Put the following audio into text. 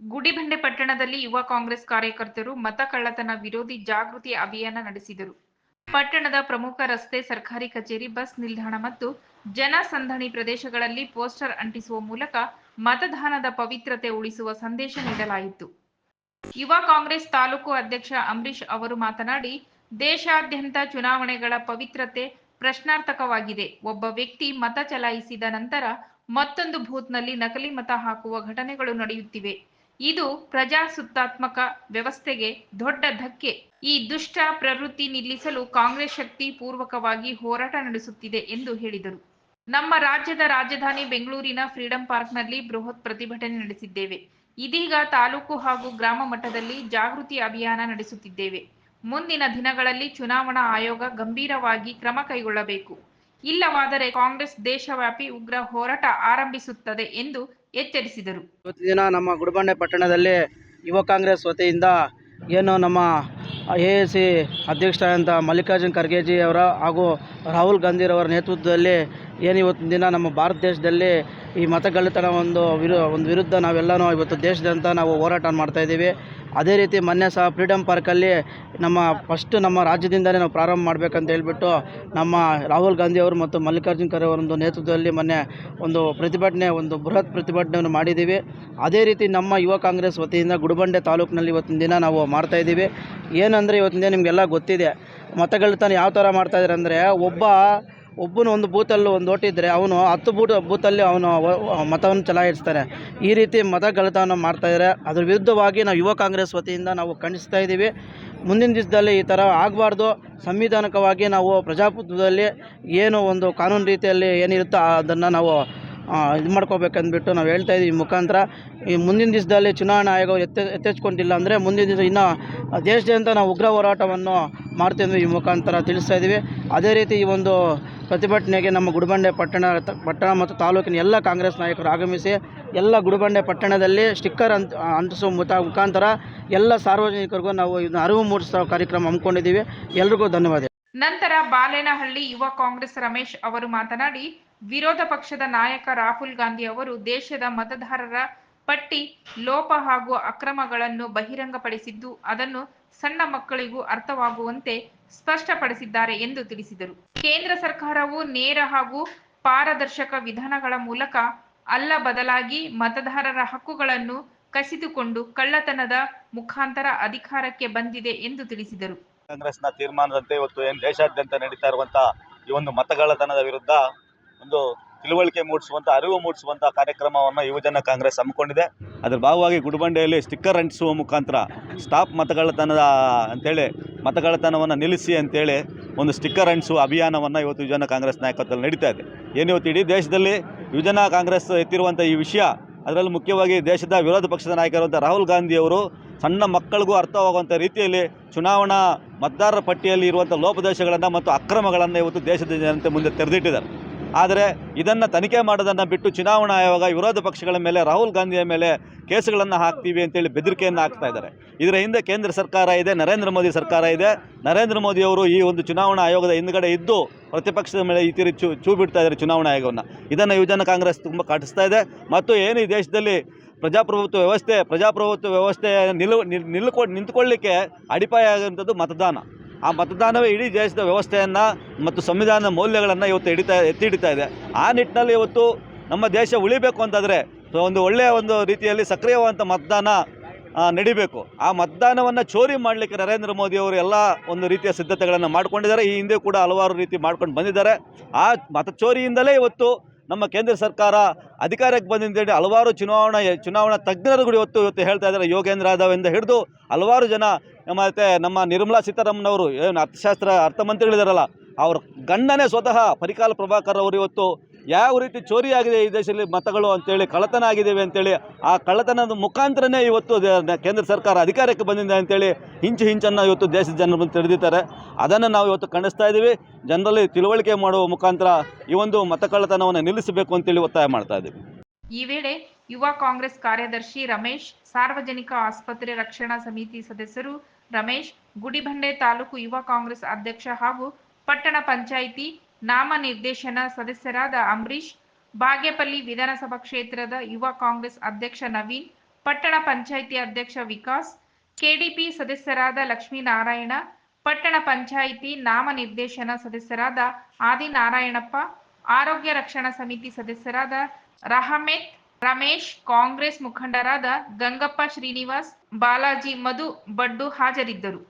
ಗುಡಿಬಂಡೆ ಪಟ್ಟಣದಲ್ಲಿ ಯುವ ಕಾಂಗ್ರೆಸ್ ಕಾರ್ಯಕರ್ತರು ಮತ ಕಳ್ಳತನ ವಿರೋಧಿ ಜಾಗೃತಿ ಅಭಿಯಾನ ನಡೆಸಿದರು. ಪಟ್ಟಣದ ಪ್ರಮುಖ ರಸ್ತೆ ಸರ್ಕಾರಿ ಕಚೇರಿ, ಬಸ್ ನಿಲ್ದಾಣ ಮತ್ತು ಜನಸಂದಣಿ ಪ್ರದೇಶಗಳಲ್ಲಿ ಪೋಸ್ಟರ್ ಅಂಟಿಸುವ ಮೂಲಕ ಮತದಾನದ ಪವಿತ್ರತೆ ಉಳಿಸುವ ಸಂದೇಶ ನೀಡಲಾಯಿತು. ಯುವ ಕಾಂಗ್ರೆಸ್ ತಾಲೂಕು ಅಧ್ಯಕ್ಷ ಅಂಬರೀಶ್ ಅವರು ಮಾತನಾಡಿ, ದೇಶಾದ್ಯಂತ ಚುನಾವಣೆಗಳ ಪವಿತ್ರತೆ ಪ್ರಶ್ನಾರ್ಥಕವಾಗಿದೆ. ಒಬ್ಬ ವ್ಯಕ್ತಿ ಮತ ಚಲಾಯಿಸಿದ ನಂತರ ಮತ್ತೊಂದು ಬೂತ್ನಲ್ಲಿ ನಕಲಿ ಮತ ಹಾಕುವ ಘಟನೆಗಳು ನಡೆಯುತ್ತಿವೆ. ಇದು ಪ್ರಜಾಸತ್ತಾತ್ಮಕ ವ್ಯವಸ್ಥೆಗೆ ದೊಡ್ಡ ಧಕ್ಕೆ. ಈ ದುಷ್ಟ ಪ್ರವೃತ್ತಿ ನಿಲ್ಲಿಸಲು ಕಾಂಗ್ರೆಸ್ ಶಕ್ತಿ ಪೂರ್ವಕವಾಗಿ ಹೋರಾಟ ನಡೆಸುತ್ತಿದೆ ಎಂದು ಹೇಳಿದರು. ನಮ್ಮ ರಾಜ್ಯದ ರಾಜಧಾನಿ ಬೆಂಗಳೂರಿನ ಫ್ರೀಡಂ ಪಾರ್ಕ್ನಲ್ಲಿ ಬೃಹತ್ ಪ್ರತಿಭಟನೆ ನಡೆಸಿದ್ದೇವೆ. ಇದೀಗ ತಾಲೂಕು ಹಾಗೂ ಗ್ರಾಮ ಮಟ್ಟದಲ್ಲಿ ಜಾಗೃತಿ ಅಭಿಯಾನ ನಡೆಸುತ್ತಿದ್ದೇವೆ. ಮುಂದಿನ ದಿನಗಳಲ್ಲಿ ಚುನಾವಣಾ ಆಯೋಗ ಗಂಭೀರವಾಗಿ ಕ್ರಮ ಕೈಗೊಳ್ಳಬೇಕು. ಇಲ್ಲವಾದರೆ ಕಾಂಗ್ರೆಸ್ ದೇಶವ್ಯಾಪಿ ಉಗ್ರ ಹೋರಾಟ ಆರಂಭಿಸುತ್ತದೆ ಎಂದು ಎಚ್ಚರಿಸಿದರು. ಇವತ್ತಿನ ದಿನ ನಮ್ಮ ಗುಡಿಬಂಡೆ ಪಟ್ಟಣದಲ್ಲಿ ಯುವ ಕಾಂಗ್ರೆಸ್ ವತಿಯಿಂದ ಏನು ನಮ್ಮ ಎ ಎ ಸಿ ಅಧ್ಯಕ್ಷರಾದಂಥ ಮಲ್ಲಿಕಾರ್ಜುನ್ ಖರ್ಗೆಜಿ ಅವರ ಹಾಗೂ ರಾಹುಲ್ ಗಾಂಧಿರವರ ನೇತೃತ್ವದಲ್ಲಿ ಏನು ಇವತ್ತಿನ ದಿನ ನಮ್ಮ ಭಾರತ ದೇಶದಲ್ಲಿ ಈ ಮತಗಳ್ಳತನ ಒಂದು ವಿರು, ಒಂದು ವಿರುದ್ಧ ನಾವೆಲ್ಲನೂ ಇವತ್ತು ದೇಶದಂತ ನಾವು ಹೋರಾಟ ಮಾಡ್ತಾಯಿದ್ದೀವಿ ಅದೇ ರೀತಿ ಮೊನ್ನೆ ಸಹ ಫ್ರೀಡಮ್ ಪಾರ್ಕಲ್ಲಿ ನಮ್ಮ ಫಸ್ಟ್ ನಮ್ಮ ರಾಜ್ಯದಿಂದಲೇ ನಾವು ಪ್ರಾರಂಭ ಮಾಡಬೇಕಂತ ಹೇಳ್ಬಿಟ್ಟು ನಮ್ಮ ರಾಹುಲ್ ಗಾಂಧಿ ಅವರು ಮತ್ತು ಮಲ್ಲಿಕಾರ್ಜುನ್ ಖರ್ಗೆ ಅವರೊಂದು ನೇತೃತ್ವದಲ್ಲಿ ಮೊನ್ನೆ ಒಂದು ಪ್ರತಿಭಟನೆ, ಒಂದು ಬೃಹತ್ ಪ್ರತಿಭಟನೆಯನ್ನು ಮಾಡಿದ್ದೀವಿ. ಅದೇ ರೀತಿ ನಮ್ಮ ಯುವ ಕಾಂಗ್ರೆಸ್ ವತಿಯಿಂದ ಗುಡಬಂಡೆ ತಾಲೂಕಿನಲ್ಲಿ ಇವತ್ತಿನ ದಿನ ನಾವು ಮಾಡ್ತಾಯಿದ್ದೀವಿ ಏನಂದರೆ ಇವತ್ತಿನ ದಿನ ನಿಮಗೆಲ್ಲ ಗೊತ್ತಿದೆ. ಮತಗಳ್ತನ ಯಾವ ಥರ ಮಾಡ್ತಾಯಿದ್ದಾರೆ ಅಂದರೆ, ಒಬ್ಬ ಒಬ್ಬನು ಒಂದು ಬೂತಲ್ಲಿ ಒಂದು ಓಟಿದ್ರೆ ಅವನು ಹತ್ತು ಬೂಟ್ ಬೂತಲ್ಲಿ ಅವನು ಮತವನ್ನು ಚಲಾಯಿಸ್ತಾನೆ ಈ ರೀತಿ ಮತ ಗಳತವನ್ನು ಮಾಡ್ತಾಯಿದ್ದಾರೆ ಅದ್ರ ವಿರುದ್ಧವಾಗಿ ನಾವು ಯುವ ಕಾಂಗ್ರೆಸ್ ವತಿಯಿಂದ ನಾವು ಖಂಡಿಸ್ತಾ ಇದ್ದೀವಿ. ಮುಂದಿನ ದಿವಸದಲ್ಲಿ ಈ ಥರ ಆಗಬಾರ್ದು. ಸಂವಿಧಾನಕವಾಗಿ ನಾವು ಪ್ರಜಾಪ್ರಭುತ್ವದಲ್ಲಿ ಏನು ಒಂದು ಕಾನೂನು ರೀತಿಯಲ್ಲಿ ಏನಿರುತ್ತೋ ಅದನ್ನು ನಾವು ಇದು ಮಾಡ್ಕೋಬೇಕಂದ್ಬಿಟ್ಟು ನಾವು ಹೇಳ್ತಾ ಇದ್ದೀವಿ. ಮುಖಾಂತರ ಈ ಮುಂದಿನ ದಿವಸದಲ್ಲಿ ಚುನಾವಣಾ ಆಯೋಗ ಎತ್ತೆ ಎತ್ತೆಚ್ಕೊಂಡಿಲ್ಲ ಅಂದರೆ ಮುಂದಿನ ದಿವಸ ಇನ್ನು ದೇಶದಾದ್ಯಂತ ನಾವು ಉಗ್ರ ಹೋರಾಟವನ್ನು ಮಾಡ್ತೀವಿ ಈ ಮುಖಾಂತರ ತಿಳಿಸ್ತಾ ಇದ್ದೀವಿ ಅದೇ ರೀತಿ ಈ ಒಂದು ಪ್ರತಿಭಟನೆಗೆ ನಮ್ಮ ಗುಡಿಬಂಡೆ ಪಟ್ಟಣ ಪಟ್ಟಣ ಮತ್ತು ತಾಲೂಕಿನ ಎಲ್ಲ ಕಾಂಗ್ರೆಸ್ ನಾಯಕರು ಆಗಮಿಸಿ ಎಲ್ಲ ಗುಡಿಬಂಡೆ ಪಟ್ಟಣದಲ್ಲಿ ಸ್ಟಿಕ್ಕರ್ ಅಂತ ಅಂಟಿಸುವ ಮುತ ಮುಖಾಂತರ ಎಲ್ಲ ಸಾರ್ವಜನಿಕರಿಗೂ ನಾವು ಇದನ್ನು ಅರಿವು ಮೂಡಿಸುವ ಕಾರ್ಯಕ್ರಮ ಹಮ್ಮಿಕೊಂಡಿದ್ದೀವಿ. ಎಲ್ರಿಗೂ ಧನ್ಯವಾದ. ನಂತರ ಬಾಲೇನಹಳ್ಳಿ ಯುವ ಕಾಂಗ್ರೆಸ್ ರಮೇಶ್ ಅವರು ಮಾತನಾಡಿ, ವಿರೋಧ ಪಕ್ಷದ ನಾಯಕ ರಾಹುಲ್ ಗಾಂಧಿ ಅವರು ದೇಶದ ಮತದಾರರ ಪಟ್ಟಿ, ಲೋಪ ಹಾಗೂ ಅಕ್ರಮಗಳನ್ನು ಬಹಿರಂಗಪಡಿಸಿದ್ದು ಅದನ್ನು ಸಣ್ಣ ಮಕ್ಕಳಿಗೂ ಅರ್ಥವಾಗುವಂತೆ ಸ್ಪಷ್ಟಪಡಿಸಿದ್ದಾರೆ ಎಂದು ತಿಳಿಸಿದರು. ಕೇಂದ್ರ ಸರ್ಕಾರವು ನೇರ ಹಾಗೂ ಪಾರದರ್ಶಕ ವಿಧಾನಗಳ ಮೂಲಕ ಅಲ್ಲ ಬದಲಾಗಿ ಮತದಾರರ ಹಕ್ಕುಗಳನ್ನು ಕಸಿದುಕೊಂಡು ಕಳ್ಳತನದ ಮುಖಾಂತರ ಅಧಿಕಾರಕ್ಕೆ ಬಂದಿದೆ ಎಂದು ತಿಳಿಸಿದರು. ಕಾಂಗ್ರೆಸ್ನ ತೀರ್ಮಾನದಂತೆ ಇವತ್ತು ಏನು ದೇಶಾದ್ಯಂತ ನಡೀತಾ ಇರುವಂತಹ ಈ ಒಂದು ಮತಗಳ್ಳತನದ ವಿರುದ್ಧ ಒಂದು ತಿಳುವಳಿಕೆ ಮೂಡಿಸುವಂಥ ಅರಿವು ಮೂಡಿಸುವಂಥ ಕಾರ್ಯಕ್ರಮವನ್ನು ಯುವಜನ ಕಾಂಗ್ರೆಸ್ ಹಮ್ಮಿಕೊಂಡಿದೆ. ಅದರ ಭಾಗವಾಗಿ ಗುಡಬಂಡೆಯಲ್ಲಿ ಸ್ಟಿಕ್ಕರ್ ಅಂಟಿಸುವ ಮುಖಾಂತರ ಸ್ಟಾಪ್ ಮತಗಳತನದ ಅಂತೇಳಿ ಮತಗಳತನವನ್ನು ನಿಲ್ಲಿಸಿ ಅಂತೇಳಿ ಒಂದು ಸ್ಟಿಕ್ಕರ್ ಅಂಟಿಸುವ ಅಭಿಯಾನವನ್ನು ಇವತ್ತು ಯುವಜನ ಕಾಂಗ್ರೆಸ್ ನಾಯಕತ್ವದಲ್ಲಿ ನಡೀತಾ ಇದೆ. ಏನು ಇವತ್ತು ಇಡೀ ದೇಶದಲ್ಲಿ ಯುವಜನ ಕಾಂಗ್ರೆಸ್ ಎತ್ತಿರುವಂಥ ಈ ವಿಷಯ, ಅದರಲ್ಲಿ ಮುಖ್ಯವಾಗಿ ದೇಶದ ವಿರೋಧ ಪಕ್ಷದ ನಾಯಕರಾದಂಥ ರಾಹುಲ್ ಗಾಂಧಿ ಅವರು ಸಣ್ಣ ಮಕ್ಕಳಿಗೂ ಅರ್ಥವಾಗುವಂಥ ರೀತಿಯಲ್ಲಿ ಚುನಾವಣಾ ಮತದಾರರ ಪಟ್ಟಿಯಲ್ಲಿ ಇರುವಂಥ ಲೋಪದೋಷಗಳನ್ನು ಮತ್ತು ಅಕ್ರಮಗಳನ್ನು ಇವತ್ತು ದೇಶದ ಜನತೆ ಮುಂದೆ ತೆರೆದಿಟ್ಟಿದ್ದಾರೆ. ಆದರೆ ಇದನ್ನು ತನಿಖೆ ಮಾಡೋದನ್ನು ಬಿಟ್ಟು ಚುನಾವಣಾ ಆಯೋಗ, ವಿರೋಧ ಪಕ್ಷಗಳ ಮೇಲೆ, ರಾಹುಲ್ ಗಾಂಧಿಯ ಮೇಲೆ ಕೇಸುಗಳನ್ನು ಹಾಕ್ತೀವಿ ಅಂತೇಳಿ ಬೆದರಿಕೆಯನ್ನು ಹಾಕ್ತಾ ಇದ್ದಾರೆ. ಇದರ ಹಿಂದೆ ಕೇಂದ್ರ ಸರ್ಕಾರ ಇದೆ, ನರೇಂದ್ರ ಮೋದಿ ಸರ್ಕಾರ ಇದೆ. ನರೇಂದ್ರ ಮೋದಿಯವರು ಈ ಒಂದು ಚುನಾವಣಾ ಆಯೋಗದ ಹಿಂದ್ಗಡೆ ಇದ್ದು ಪ್ರತಿಪಕ್ಷದ ಮೇಲೆ ಈ ತೀರಿ ಚೂ ಚೂ ಬಿಡ್ತಾ ಇದ್ದಾರೆ ಚುನಾವಣಾ ಆಯೋಗವನ್ನು. ಇದನ್ನು ಯುವಜನ ಕಾಂಗ್ರೆಸ್ ತುಂಬ ಕಾಟಿಸ್ತಾ ಇದೆ. ಮತ್ತು ಏನು ಈ ದೇಶದಲ್ಲಿ ಪ್ರಜಾಪ್ರಭುತ್ವ ವ್ಯವಸ್ಥೆ ಪ್ರಜಾಪ್ರಭುತ್ವ ವ್ಯವಸ್ಥೆ ನಿಲ್ಲು ನಿಲ್- ನಿಲ್ಕೊ, ನಿಂತ್ಕೊಳ್ಳಿಕ್ಕೆ ಅಡಿಪಾಯ ಆಗುವಂಥದ್ದು ಮತದಾನ. ಆ ಮತದಾನವೇ ಇಡೀ ದೇಶದ ವ್ಯವಸ್ಥೆಯನ್ನು ಮತ್ತು ಸಂವಿಧಾನದ ಮೌಲ್ಯಗಳನ್ನು ಇವತ್ತು ಹಿಡಿತಾ ಎತ್ತಿ ಹಿಡಿತಾ ಇದೆ. ಆ ನಿಟ್ಟಿನಲ್ಲಿ ಇವತ್ತು ನಮ್ಮ ದೇಶ ಉಳಿಬೇಕು ಅಂತಂದರೆ ಒಂದು ಒಳ್ಳೆಯ ಒಂದು ರೀತಿಯಲ್ಲಿ ಸಕ್ರಿಯವಾದಂಥ ಮತದಾನ ನಡಿಬೇಕು. ಆ ಮತದಾನವನ್ನು ಚೋರಿ ಮಾಡಲಿಕ್ಕೆ ನರೇಂದ್ರ ಮೋದಿ ಅವರು ಎಲ್ಲ ಒಂದು ರೀತಿಯ ಸಿದ್ಧತೆಗಳನ್ನು ಮಾಡಿಕೊಂಡಿದ್ದಾರೆ. ಈ ಹಿಂದೆ ಕೂಡ ಹಲವಾರು ರೀತಿ ಮಾಡ್ಕೊಂಡು ಬಂದಿದ್ದಾರೆ. ಆ ಮತ ಚೋರಿಯಿಂದಲೇ ಇವತ್ತು ನಮ್ಮ ಕೇಂದ್ರ ಸರ್ಕಾರ ಅಧಿಕಾರಕ್ಕೆ ಬಂದಿದ್ದೇಳಿ ಹಲವಾರು ಚುನಾವಣಾ ಚುನಾವಣಾ ತಜ್ಞರು ಕೂಡ ಇವತ್ತು ಇವತ್ತು ಹೇಳ್ತಾ ಇದ್ದಾರೆ, ಯೋಗೇಂದ್ರ ಯಾದವಿಂದ ಹಿಡಿದು ಹಲವಾರು ಜನ ಮತ್ತು ನಮ್ಮ ನಿರ್ಮಲಾ ಸೀತಾರಾಮನ್ ಅವರು ಏನು ಅರ್ಥಶಾಸ್ತ್ರ ಅರ್ಥಮಂತ್ರಿಗಳಿದಾರಲ್ಲ, ಅವ್ರ ಗಂಡನೇ ಸ್ವತಃ ಪರಿಕಾಲ ಪ್ರಭಾಕರ್ ಅವರು ಇವತ್ತು ಯಾವ ರೀತಿ ಚೋರಿ ಆಗಿದೆ ಈ ದೇಶದಲ್ಲಿ ಮತಗಳು ಅಂತೇಳಿ ಕಳ್ಳತನ ಆಗಿದ್ದೇವೆ ಅಂತೇಳಿ ಆ ಕಳ್ಳತನದ ಮುಖಾಂತರನೇ ಇವತ್ತು ಕೇಂದ್ರ ಸರ್ಕಾರ ಅಧಿಕಾರಕ್ಕೆ ಬಂದಿದೆ ಅಂತೇಳಿ ಹಿಂಚು ಹಿಂಚನ್ನು ಇವತ್ತು ದೇಶದ ಜನರು ಬಂದು ತಿಳಿದಿದ್ದಾರೆ. ಅದನ್ನು ನಾವು ಇವತ್ತು ಖಂಡಿಸ್ತಾ ಇದ್ದೀವಿ. ಜನರಲ್ಲಿ ತಿಳುವಳಿಕೆ ಮಾಡುವ ಮುಖಾಂತರ ಈ ಒಂದು ಮತ ಕಳ್ಳತನವನ್ನು ನಿಲ್ಲಿಸಬೇಕು ಅಂತೇಳಿ ಒತ್ತಾಯ ಮಾಡ್ತಾ ಇದ್ದೀವಿ. ಈ ವೇಳೆ ಯುವ ಕಾಂಗ್ರೆಸ್ ಕಾರ್ಯದರ್ಶಿ ರಮೇಶ್, ಸಾರ್ವಜನಿಕ ಆಸ್ಪತ್ರೆ ರಕ್ಷಣಾ ಸಮಿತಿ ಸದಸ್ಯರು ರಮೇಶ್, ಗುಡಿಬಂಡೆ ತಾಲೂಕು ಯುವ ಕಾಂಗ್ರೆಸ್ ಅಧ್ಯಕ್ಷ ಹಾಗೂ ಪಟ್ಟಣ ಪಂಚಾಯಿತಿ ನಾಮನಿರ್ದೇಶನ ಸದಸ್ಯರಾದ ಅಂಬರೀಶ್ ಬಾಗೇಪಲ್ಲಿ ವಿಧಾನಸಭಾ ಕ್ಷೇತ್ರದ ಯುವ ಕಾಂಗ್ರೆಸ್ ಅಧ್ಯಕ್ಷ ನವೀನ್, ಪಟ್ಟಣ ಪಂಚಾಯಿತಿ ಅಧ್ಯಕ್ಷ ವಿಕಾಸ್, ಕೆಡಿಪಿ ಸದಸ್ಯರಾದ ಲಕ್ಷ್ಮೀನಾರಾಯಣ, ಪಟ್ಟಣ ಪಂಚಾಯಿತಿ ನಾಮನಿರ್ದೇಶನ ಸದಸ್ಯರಾದ ಆದಿನಾರಾಯಣಪ್ಪ, ಆರೋಗ್ಯ ರಕ್ಷಣಾ ಸಮಿತಿ ಸದಸ್ಯರಾದ ರಹಮೆತ್, ರಮೇಶ್, ಕಾಂಗ್ರೆಸ್ ಮುಖಂಡರಾದ ಗಂಗಪ್ಪ ಶ್ರೀನಿವಾಸ್, ಬಾಲಾಜಿ ಮಧು ಬಡ್ಡು ಹಾಜರಿದ್ದರು.